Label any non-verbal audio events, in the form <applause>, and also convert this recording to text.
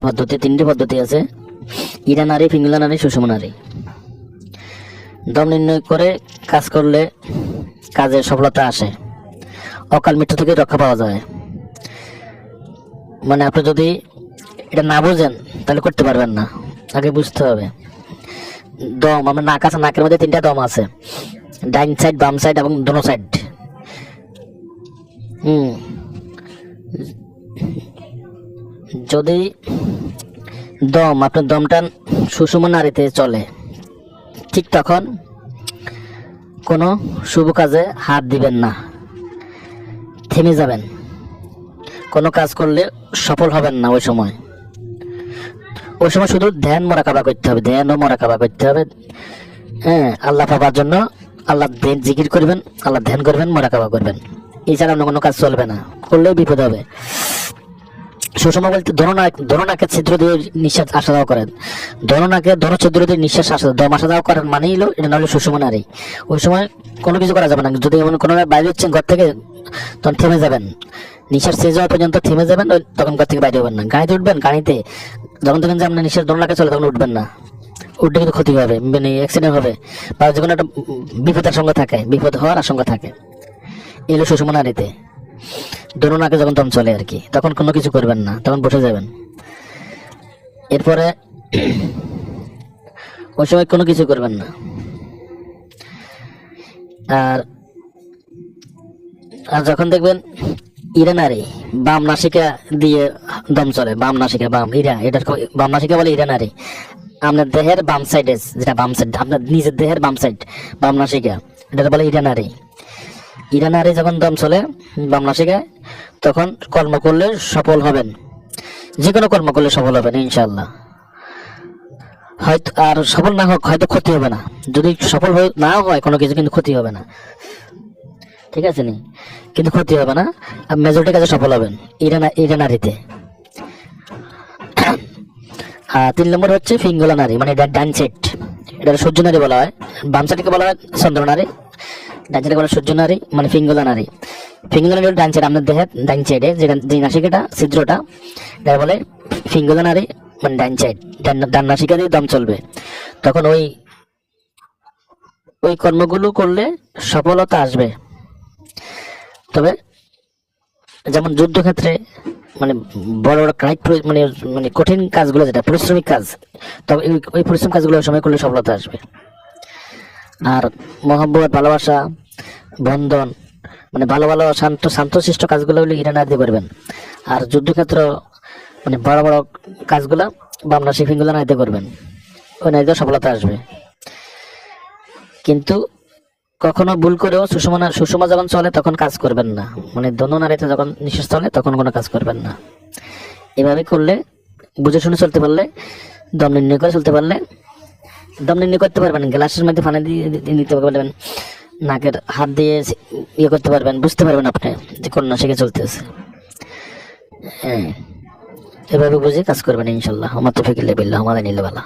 পদ্ধতি, তিনটি পদ্ধতি আছে। ইরা নারী পিঙ্গলা নারী, সুষম নারী। দম নির্ণয় করে কাজ করলে কাজে সফলতা আসে। অকাল মৃত্যু থেকে রক্ষা পাওয়া যায়। মানে আপনি যদি এটা না বুঝেন, তাহলে করতে পারবেন না। আগে বুঝতে হবে। দম, আমার নাক আছে, নাকের মধ্যে তিনটা দম আছে। ডাইন সাইড, বাম সাইড এবং দোনো সাইড। হুম। যদি দম, আপনার দমটা সুষম নারীতে চলে, ঠিক তখন কোনো শুভ কাজে হাত দিবেন না, থেমে যাবেন। কোনো কাজ করলে সফল হবেন না ওই সময়। ওই সময় শুধু ধ্যান মরাকাবা করতে হবে, ধ্যানও মরাকাবা করতে হবে। হ্যাঁ আল্লাহ পাবার জন্য আল্লাহ ধ্যান জিকির করবেন, আল্লাহ ধ্যান করবেন, মরাকাবা করবেন। এছাড়া অন্য কোনো কাজ চলবে না, করলেও বিপদ হবে। সুষম বলতে ধরনাক ধরনাকে ছিদ্র দিয়ে নিঃশ্বাস আসা যাওয়া করেন। ধরনাকে ধর ছিদ্র দিয়ে নিঃশ্বাস আসা দম আসা যাওয়া করেন মানেই হলো এটা নাহলে সুষম নারী। ওই সময় কোনো কিছু করা যাবে না। যদি এমন কোনো বাইরে হচ্ছেন ঘর থেকে, তখন থেমে যাবেন। নিঃশ্বাস শেষ যাওয়া পর্যন্ত থেমে যাবেন, ওই তখন ঘর থেকে বাইরে হবেন না। গাড়িতে উঠবেন, গাড়িতে। যখন দেখবেন যে আপনার নিঃশ্বাস ধরনাকে চলে, তখন উঠবেন না। উঠলে কিন্তু ক্ষতি হবে মানে অ্যাক্সিডেন্ট হবে। বা যে কোনো একটা বিপদের সঙ্গে থাকে, বিপদ হওয়ার আশঙ্কা থাকে। এলো সুষমা নারীতে। দোনোনাকে যখন দম চলে আর কি, তখন কোনো কিছু করবেন না, তখন বসে যাবেন। এরপরে ওই সময় কোনো কিছু করবেন না। আর আর যখন দেখবেন ইরা নারী বাম নাসিকা দিয়ে দম চলে, বাম নাসিকা, বাম, ইরা, এটার ক- বাম নাসিকা বলে ইরা নারী আপনার দেহের বাম সাইডে যেটা বাম সাইড আপনার নিজের দেহের বাম সাইড বাম নাসিকা এটা বলে ইরা নারী ইরা নারী যখন দম চলে, বাম নাসিকায় তখন কর্ম করলে সফল হবেন। যে কোনো কর্ম করলে সফল হবেন ইনশাল্লাহ হয়তো আর সফল না হোক, হয়তো ক্ষতি হবে না। যদি সফল না হয়, কোনো কিছু কিন্তু ক্ষতি হবে না। ঠিক আছে নি? কিন্তু ক্ষতি হবে না। আর মেজরিটি কাজে সফল হবেন, ইরা না- নারীতে। <coughs> আর তিন নম্বর হচ্ছে ফিঙ্গলা নারী মানে এটা ডান সেট এটা সূর্য নারী বলা হয়। বাম বলা হয় চন্দ্র নারী। ডান সাইডে বলা সূর্য নারী মানে ফিঙ্গলা নারী। ফিঙ্গলা নারী হলো ডান সাইড আপনার দেহের ডান সাইডে যেটা যে নাসিকাটা, ছিদ্রটা এটা বলে মানে ডান সাইড ডান নাসিকা দিয়ে দম চলবে। তখন ওই ওই কর্মগুলো করলে সফলতা আসবে। তবে যেমন যুদ্ধক্ষেত্রে মানে বড় বড় কাইট মানে মানে কঠিন কাজগুলো যেটা, পরিশ্রমিক কাজ, তবে ওই- পরিশ্রম কাজগুলো সময় করলে সফলতা আসবে। আর মহব্বত, ভালোবাসা, বন্ধন মানে ভালো ভালো শান্ত, শান্তশিষ্ট কাজগুলো হলে ইরান দিতে পারবেন। আর যুদ্ধক্ষেত্র মানে বড় বড় কাজগুলো বামনা শিফিংগুলো নাইতে করবেন ওই নাইতে সফলতা আসবে। কিন্তু কখনো ভুল করেও সুষমা সুষমা যখন চলে তখন কাজ করবেন না। মানে দোনো নারীতে যখন নিঃশ্বাস চলে তখন কোনো কাজ করবেন না। এভাবে করলে, বুঝে শুনে চলতে পারলে, দম নির্ণয় করে চলতে পারলে, দম নির্ণয় করতে পারবেন, গ্লাসের মধ্যে দিয়ে দিয়ে নিতে পারবেন। নাকের হাত দিয়ে ইয়ে করতে পারবেন, বুঝতে পারবেন আপনি যে কোন নাসিকে চলতেছে। হ্যাঁ এভাবে বুঝে কাজ করবেন ইনশাল্লাহ। আমার তো ফিকিল্লা বিল্লাহ, আমাদের নিলে বেলা